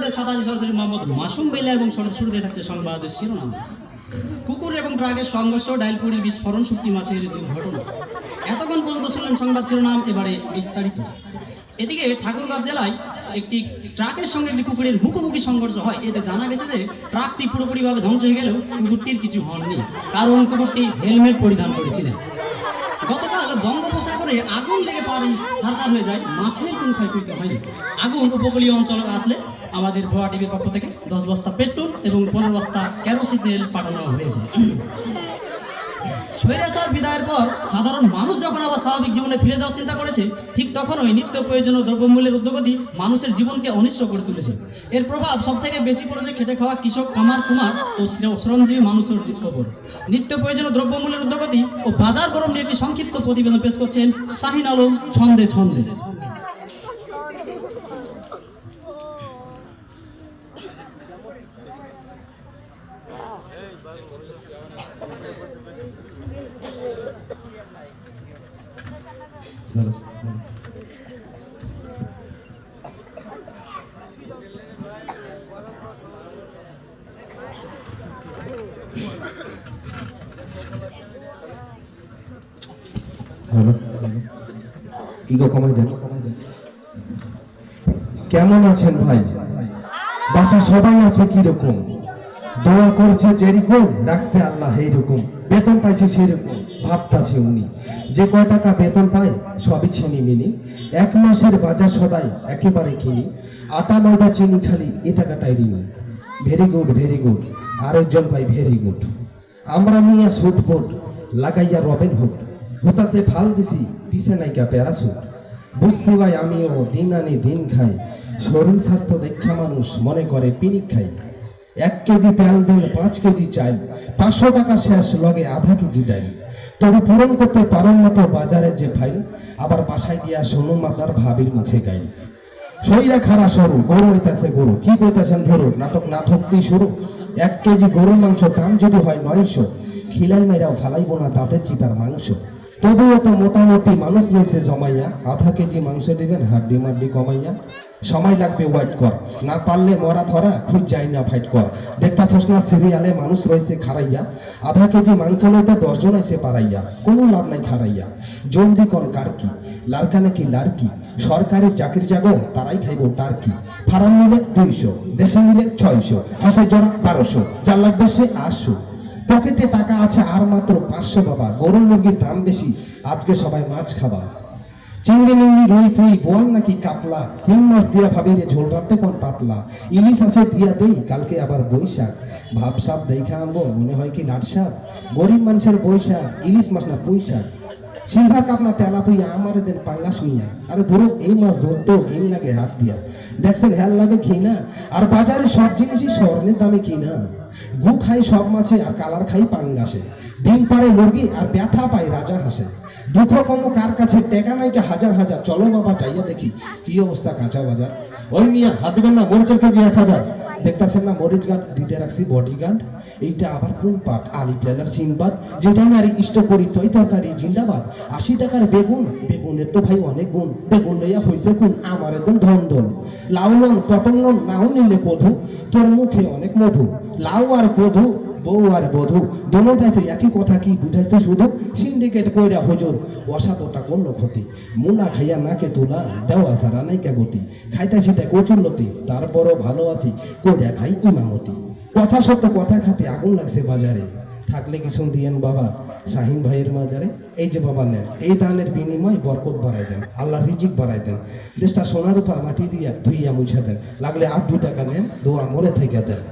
আপনাদের সাতাশি সরাসরি মোহাম্মদ মাসুম বেলা এবং শুরুতে থাকছে সংবাদের শিরোনাম। কুকুর এবং ট্রাকের সংঘর্ষ, ডাইলপুরি বিস্ফোরণ শুক্তি মাছের দুর্ঘটনা। এতক্ষণ পর্যন্ত শুনলেন সংবাদ শিরোনাম, এবারে বিস্তারিত। এদিকে ঠাকুরগাঁও জেলায় একটি ট্রাকের সঙ্গে একটি কুকুরের মুখোমুখি সংঘর্ষ হয়। এতে জানা গেছে যে ট্রাকটি পুরোপুরিভাবে ধ্বংস হয়ে গেলেও কুকুরটির কিছু হয়নি কারণ কুকুরটি হেলমেট পরিধান করেছিলেন। গতকাল বঙ্গোপসাগরে আগুন লেগে পারে ছাড়কার হয়ে যায়, মাছের কোনো ক্ষয়ক্ষতি হয়নি আগুন উপকূলীয় অঞ্চলে আসলে আমাদের ভোয়া টিভির পক্ষ থেকে দশ বস্তা পেট্রোল এবং পনেরো বস্তা ক্যারোসিন তেল পাঠানো হয়েছে। স্বৈরাচার বিদায়ের পর সাধারণ মানুষ যখন আবার স্বাভাবিক জীবনে ফিরে যাওয়ার চিন্তা করেছে, ঠিক তখনই নিত্য প্রয়োজনীয় দ্রব্যমূল্যের উদ্যোগতি মানুষের জীবনকে অনিশ্চ করে তুলেছে। এর প্রভাব সব থেকে বেশি পড়েছে খেটে খাওয়া কৃষক কামার কুমার ও শ্রে- শ্রমজীবী মানুষের উপর। নিত্য প্রয়োজনীয় দ্রব্যমূল্যের উদ্যোগতি ও বাজার গরম নিয়ে একটি সংক্ষিপ্ত প্রতিবেদন পেশ করছেন শাহিন আলম ছন্দে ছন্দে। কেমন আছেন ভাই? বাসা সবাই আছে কীরকম? দোয়া করছে যেরকম রাখছে আল্লাহ এইরকম। বেতন পাইছে সেরকম ভাবতাছে উনি। যে কয় টাকা বেতন পায় সবই ছিনি মিনি। এক মাসের বাজার সদাই একেবারে কিনি। আটা ময়দা চিনি খালি এ টাকাটাই ঋণী। ভেরি গুড ভেরি গুড আরেকজন ভাই ভেরি গুড আমরা নিয়ে সুট বুট লাগাইয়া রবেন হুড হুতাসে ফাল দিছি পিছে নাইকা প্যারাসুট বুঝছি ভাই আমিও দিন আনি দিন খাই। শরীর স্বাস্থ্য দেখা মানুষ মনে করে পিনিক খাই। এক কেজি তেল দিন, পাঁচ কেজি চাল, পাঁচশো টাকা শেষ লগে আধা কেজি ডাইল। তবু পূরণ করতে পারেন মতো বাজারের যে ফাইল, আবার বাসায় গিয়া শুনুম আপনার ভাবির মুখে গাইল। শরীরে খারা সরু গরু হইতাছে গরু। কি কইতাছেন ধরু, নাটক নাটক দিয়ে শুরু। এক কেজি গরুর মাংস দাম যদি হয় নয়শো খিলাই মেয়েরাও ফালাইব না তাতে চিপার মাংস। তবুও তো মোটামুটি মানুষ রয়েছে জমাইয়া। আধা কেজি মাংস দিবেন, হাড্ডি মাড্ডি কমাইয়া। সময় লাগবে ওয়াইট কর। না পারলে মরা ধরা খুব যাই না ফাইট কর। দেখতাছস না, সিরিয়ালে মানুষ রয়েছে খারাইয়া আধা কেজি মাংস লইতে দশজন এসে পারাইয়া কোনো লাভ নাই খারাইয়া জলদি কর, কার কি? লারকা নাকি লারকি সরকারি চাকরি জাগো, তারাই খাইব টার্কি ফার্ম নিলে দুইশো, দেশে নিলে ছয়শো হাঁসের জোড়া বারোশো, যার লাগবে সে আটশো। পকেটে টাকা আছে আর মাত্র পাঁচশো বাবা। গরুর মুরগির দাম বেশি, আজকে সবাই মাছ খাবা। চিংড়ি মিংড়ি রুই, পুই, বোয়াল নাকি কাতলা? সিং মাছ দিয়া ভাবি রে ঝোল রাখতে কোন পাতলা? ইলিশ আছে দিয়া দেই, কালকে আবার বৈশাখ। ভাব সাপ দেখা আনব মনে হয় কি লাট সাপ? গরিব মানুষের বৈশাখ, ইলিশ মাছ না পুঁই শাক? সিলভার কাপ না তেলা পুইয়া আমার দেন পাঙ্গাস মিয়া। আরে ধরো, এই মাছ ধরতো, এই লাগে হাত দিয়া। দেখছেন, হেল লাগে কিনা আর বাজারে সব জিনিসই স্বর্ণের দামে কিনা? গু খাই সব মাছে আর কালার খাই পাঙ্গাসে। ডিম পারে মুরগি আর ব্যথা পায় রাজা হাসে। দুঃখ কম কার কাছে? টেকা নাইকে হাজার হাজার। চলো বাবা চাইয়া দেখি, কি অবস্থা কাঁচা বাজার? ওই মিয়া হাত দিবেন না, মরিচের কেজি এক হাজার। দেখতেছেন না মরিচ গার্ড দিতে রাখছি বডি গার্ড এইটা আবার কোন পাট? আলি প্লেনার সিনবাদ? যেটা নারী ইষ্ট করি তৈ তরকারি জিন্দাবাদ। আশি টাকার বেগুন, বেগুনের তো ভাই অনেক গুণ। বেগুন লইয়া হয়েছে কোন? আমার একদম ধন ধন লাউ লন, পটল লন, নাও নিলে কধু তোর মুখে অনেক মধু। লাউ আর বধু, বউ আর বধু দোনোটাই তো একই কথা কি বুঝাইছে শুধু? সিন্ডিকেট কইরা হুজুর অসাতটা করল ক্ষতি। মুনা খাইয়া নাকে তোলা, দেওয়া সারা নাইকা গতি। খাইতে কচুর লতি, তারপরও ভালো আছি, কইরা খাই ইমামতি। কথা সত্য, কথা খাতে আগুন লাগছে বাজারে। থাকলে কিছু দিয়েন বাবা, শাহিন ভাইয়ের মাজারে? এই যে বাবা নেন, এই দানের বিনিময় বরকত বাড়াই দেন আল্লাহ রিজিক বাড়াই দেন। দেশটা সোনার উপর মাটি দিয়া ধুইয়া মুছা দেন। লাগলে আট দু টাকা নেন, দোয়া মরে থেকে দেন।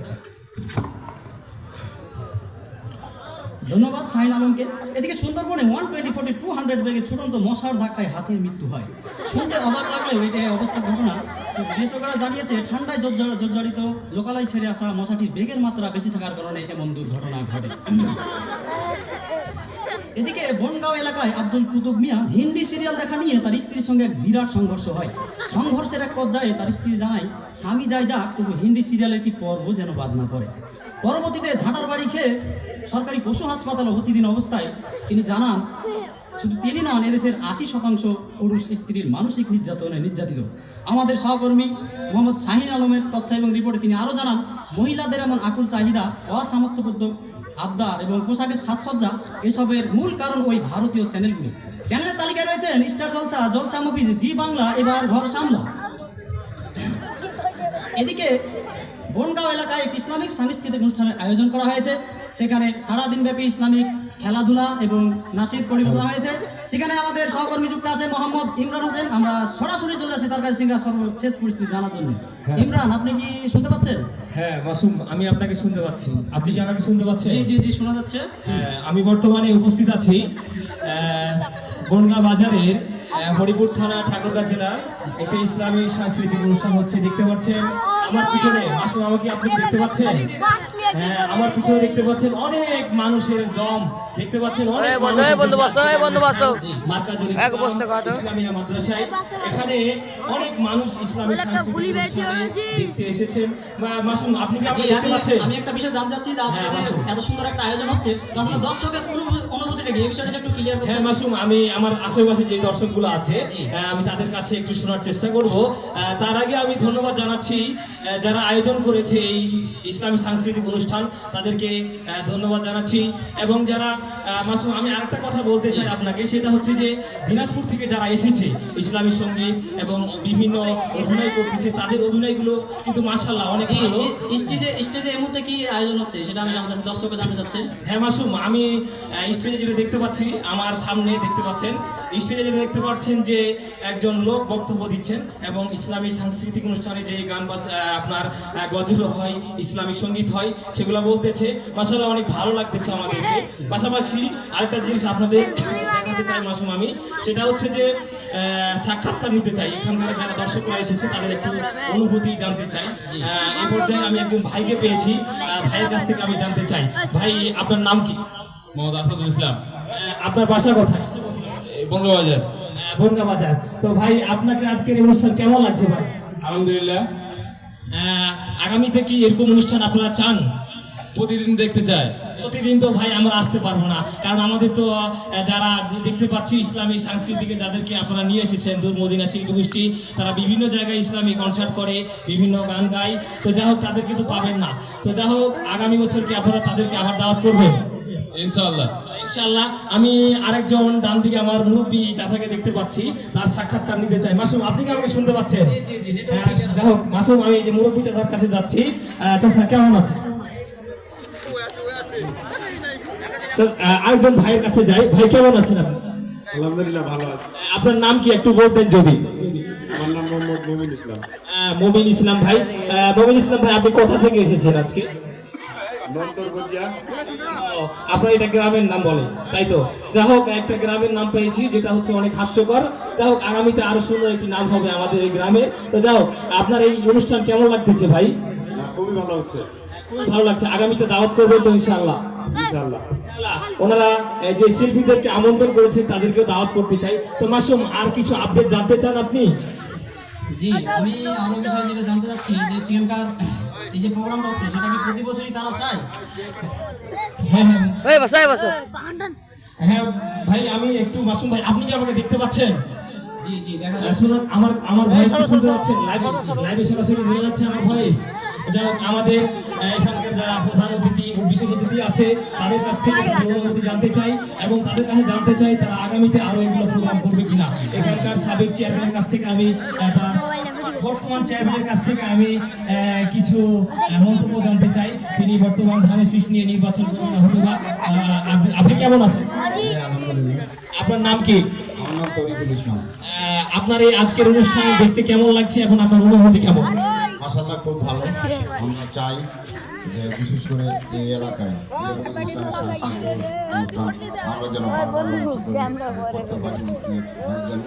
ধন্যবাদ শাহিন আলমকে। এদিকে সুন্দরবনে one twenty forty two hundred বেগে ছুটন্ত মশার ধাক্কায় হাতির মৃত্যু হয়। শুনতে অবাক লাগলেও এটা অবস্থা ঘটনা। বিশেষজ্ঞরা জানিয়েছে, ঠান্ডায় জর্জর- জর্জরিত লোকালয় ছেড়ে আসা মশাটির বেগের মাত্রা বেশি থাকার কারণে এমন দুর্ঘটনা ঘটে। এদিকে বনগাঁও এলাকায় আব্দুল কুতুব মিয়া হিন্দি সিরিয়াল দেখা নিয়ে তার স্ত্রীর সঙ্গে এক বিরাট সংঘর্ষ হয়। সংঘর্ষের এক পর্যায়ে তার স্ত্রী জানায়, স্বামী যায় যাক, তবু হিন্দি সিরিয়ালের কি পর্ব যেন বাদ না পড়ে? পরবর্তীতে ঝাঁটার বাড়ি খেয়ে সরকারি পশু হাসপাতালে প্রতিদিন অবস্থায় তিনি জানান, শুধু তিনি নন এদেশের আশি শতাংশ পুরুষ স্ত্রীর মানসিক নির্যাতনে নির্যাতিত। আমাদের সহকর্মী মোহাম্মদ শাহিন আলমের তথ্য এবং রিপোর্টে তিনি আরও জানান, মহিলাদের এমন আকুল চাহিদা, অসামর্থ্যবদ্ধ আবদার এবং পোশাকের সাজসজ্জা এসবের মূল কারণ ওই ভারতীয় চ্যানেলগুলি। চ্যানেলের তালিকায় রয়েছে Star Jalsha Jalsha movies, Zee Bangla, এবার ঘর সামলা। এদিকে বনগাঁও এলাকায় একটি ইসলামিক সাংস্কৃতিক অনুষ্ঠানের আয়োজন করা হয়েছে। সেখানে সারাদিনব্যাপী ইসলামিক খেলাধুলা এবং নাসির পরিবেশনা হয়েছে। সেখানে আমাদের সহকর্মী যুক্ত আছে মোহাম্মদ ইমরান হোসেন। আমরা সরাসরি চলে যাচ্ছি তার কাছে সিংহা সর্বশেষ পরিস্থিতি জানার জন্য। হ্যাঁ। ইমরান আপনি কি শুনতে পাচ্ছেন? হ্যাঁ মাসুম আমি আপনাকে শুনতে পাচ্ছি। আপনি কি আমাকে শুনতে পাচ্ছেন? জি জি জি শোনা যাচ্ছে। হ্যাঁ, আমি বর্তমানে উপস্থিত আছি বনগাঁ বাজারের হরিপুর থানা ঠাকুরগাঁ জেলা। একটি ইসলামী সাংস্কৃতিক অনুষ্ঠান হচ্ছে, দেখতে পাচ্ছেন। আমার পিছনে আসুন, আমাকে আপনি দেখতে পাচ্ছেন? হ্যাঁ আমার পিছনে দেখতে পাচ্ছেন অনেক মানুষের জম দেখতে পাচ্ছেন অনেক বন্ধু, বাসো, এই বন্ধু বাসো। এক বস্তা ইসলাম কত? ইসলামিয়া মাদ্রাসায়। এখানে অনেক মানুষ ইসলামী। দেখতে এসেছেন। মাসুম আপনি কি দেখতে পাচ্ছেন? আমি একটা বিষয় জানতে চাচ্ছি আজকে হ্যাঁ, মাসুম। এত সুন্দর একটা আয়োজন হচ্ছে আসলে দর্শকের অনুভূ- অনুভূতিটা কি? এই বিষয়টা একটু ক্লিয়ার হ্যাঁ মাসুম আমি আমার আশেপাশে যে দর্শকগুলো আছে আহ, আমি তাদের কাছে একটু শোনার চেষ্টা করব। আহ, তার আগে আমি ধন্যবাদ জানাচ্ছি যারা আয়োজন করেছে এই ইসলামী সাংস্কৃতিক অনুষ্ঠান তাদেরকে ধন্যবাদ জানাচ্ছি। এবং যারা মাসুম আমি আরেকটা কথা বলতে চাই আপনাকে সেটা হচ্ছে যে দিনাজপুর থেকে যারা এসেছে ইসলামী সংগীত এবং বিভিন্ন অভিনয় করতেছে তাদের অভিনয়গুলো কিন্তু মাশাল্লাহ অনেক ভালো। স্টেজে স্টেজে এই মুহূর্তে কি আয়োজন হচ্ছে সেটা আমি জানতে চাচ্ছি দর্শকও জানতে চাচ্ছে? হ্যাঁ মাসুম আমি স্টেজে যেটা দেখতে পাচ্ছি আমার সামনে দেখতে পাচ্ছেন স্টেজে যেটা দেখতে পাচ্ছেন যে একজন লোক বক্তব্য দিচ্ছেন এবং ইসলামী সাংস্কৃতিক অনুষ্ঠানে যে গান বাজ আপনার গজল হয় ইসলামী সংগীত হয় সেগুলো বলতেছে। মাসাল্লাহ অনেক ভালো লাগতেছে আমাদেরকে। পাশাপাশি আরেকটা জিনিস আপনাদের দেখাতে চাই মাসুম আমি সেটা হচ্ছে যে আহ, সাক্ষাৎকার নিতে চাই। এখানকার যারা দর্শকরা এসেছে তাদের একটু অনুভূতি জানতে চাই। আহ, এই পর্যায়ে আমি একজন ভাইকে পেয়েছি। ভাইয়ের কাছ থেকে আমি জানতে চাই। ভাই আপনার নাম কি? মোহাম্মদ আসাদুল ইসলাম। আপনার বাসা কোথায়? বনগা বাজার তো ভাই আপনাকে আজকের অনুষ্ঠান কেমন লাগছে ভাই? আলহামদুলিল্লাহ। আহ, আগামীতে কি এরকম অনুষ্ঠান আপনারা চান? প্রতিদিন দেখতে চাই। প্রতিদিন তো ভাই আমরা আসতে পারব না। কারণ আমাদের তো যারা দেখতে পাচ্ছি ইসলামী সাংস্কৃতিকে যাদেরকে আপনারা নিয়ে এসেছেন দূর মদিনা শিল্পী গোষ্ঠী তারা বিভিন্ন জায়গায় ইসলামী কনসার্ট করে বিভিন্ন গান গায়। তো যা হোক তাদেরকে তো পাবেন না। তো যা হোক আগামী বছর কি আপনারা তাদেরকে আবার দাওয়াত করবেন? ইনশাআল্লাহ। ইনশাআল্লাহ আমি আরেকজন ডান দিকে আমার মুরব্বী চাচাকে দেখতে পাচ্ছি তার সাক্ষাৎকার নিতে চাই। মাসুম আপনি কি আমাকে শুনতে পাচ্ছেন? জি, জি, হ্যাঁ। যাই হোক মাসুম আমি যে মুরব্বী চাচার কাছে যাচ্ছি। চাচা কেমন আছে? তো, আরেকজন ভাইয়ের কাছে যাই। ভাই কেমন আছেন আপনি? আলহামদুলিল্লাহ ভালো আছে। আপনার নাম কি একটু বলতেন যদি? আমার নাম মোহাম্মদ মমিন ইসলাম। মমিন ইসলাম ভাই। আহ, মমিন ইসলাম ভাই আপনি কোথা থেকে এসেছেন আজকে? আপনার এটা গ্রামের নাম বলে তাই তো? যা হোক একটা গ্রামের নাম পেয়েছি যেটা হচ্ছে অনেক হাস্যকর। যা হোক আগামীতে আরও সুন্দর একটি নাম হবে আমাদের এই গ্রামে। তো যা হোক আপনার এই অনুষ্ঠান কেমন লাগতেছে ভাই? খুবই ভালো হচ্ছে। খুবই ভালো লাগছে। আগামীতে দাওয়াত করবেন তো ইনশাআল্লাহ। ইনশাআল্লাহ। ওনারা যে শিল্পীদেরকে আমন্ত্রণ করেছেন তাদেরকেও দাওয়াত করতে চাই। তো মাসুম আর কিছু আপডেট জানতে চান আপনি? জি আমি আরও বিষয় যেটা জানতে চাচ্ছি যে সেখানকার এই যে প্রোগ্রামটা হচ্ছে সেটা কি প্রতি বছরই তারা চায়? হ্যাঁ হ্যাঁ। বাসো হ্যাঁ ভাই আমি একটু মাসুম ভাই আপনি কি আমাকে দেখতে পাচ্ছেন? জি জি দেখা যাচ্ছে। আমার আমার ভয়েস কি শুনতে পাচ্ছেন? লাইভ লাইভে সরাসরি বোঝা যাচ্ছে আমার ভয়েস হোক আমাদের এখানকার যারা প্রধান অতিথি ও বিশেষ অতিথি আছে তাদের কাছ থেকে অনুমতি জানতে চাই এবং তাদের কাছে জানতে চাই তারা আগামীতে আরও এগুলো প্রোগ্রাম করবে কিনা। এখানকার সাবেক চেয়ারম্যানের কাছ থেকে আমি তার বর্তমান চেয়ারম্যানের কাছ থেকে আমি কিছু মন্তব্য জানতে চাই। তিনি বর্তমান ধানের শীষ নিয়ে নির্বাচন করবেন না হয়তো বা আপনি- কেমন আছেন? আপনার নাম কি? আপনার এই আজকের অনুষ্ঠানে দেখতে কেমন লাগছে? এখন আপনার অনুভূতি কেমন? মাসাল্লাহ খুব ভালো। আমরা চাই যে বিশেষ করে এই এলাকায় এরকম ইসলামী সাংস্কৃতিক অনুষ্ঠান আমরা যেন বারবার অনুষ্ঠিত করতে পারি যেন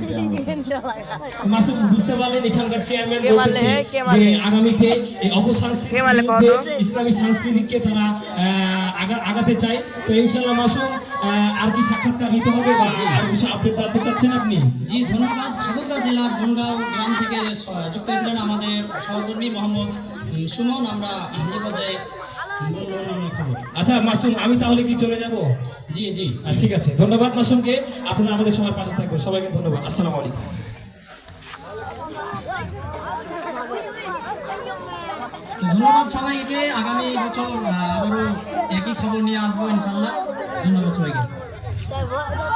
মাসুম বুঝতে পারলেন এখানকার চেয়ারম্যান বলতেছে হ্যাঁ, যে আগামীতে এই অপসংস্কৃতির বিরুদ্ধে ইসলামী সংস্কৃতিকে তারা আগাতে চায়। তো ইনশাল্লাহ মাসুম আহ, আর কি সাক্ষাৎকার নিতে হবে বা আর কিছু আপডেট জানতে চাচ্ছেন আপনি? জি ধন্যবাদ। ঠাকুরগাঁ জেলার বনগাঁও গ্রাম থেকে যুক্ত হয়েছিলেন আমাদের সহকর্মী মোহাম্মদ সুমন। আমরা এই পর্যায়ে আচ্ছা মাসুম আমি তাহলে কি চলে যাব? জি জি। ঠিক আছে। ধন্যবাদ মাসুমকে। আপনারা আমাদের সবার পাশে থাকবেন। সবাইকে ধন্যবাদ। আসসালামু আলাইকুম। ধন্যবাদ সবাইকে। আগামী বছর আবারও একই খবর নিয়ে আসব ইনশাল্লাহ। ধন্যবাদ সবাইকে।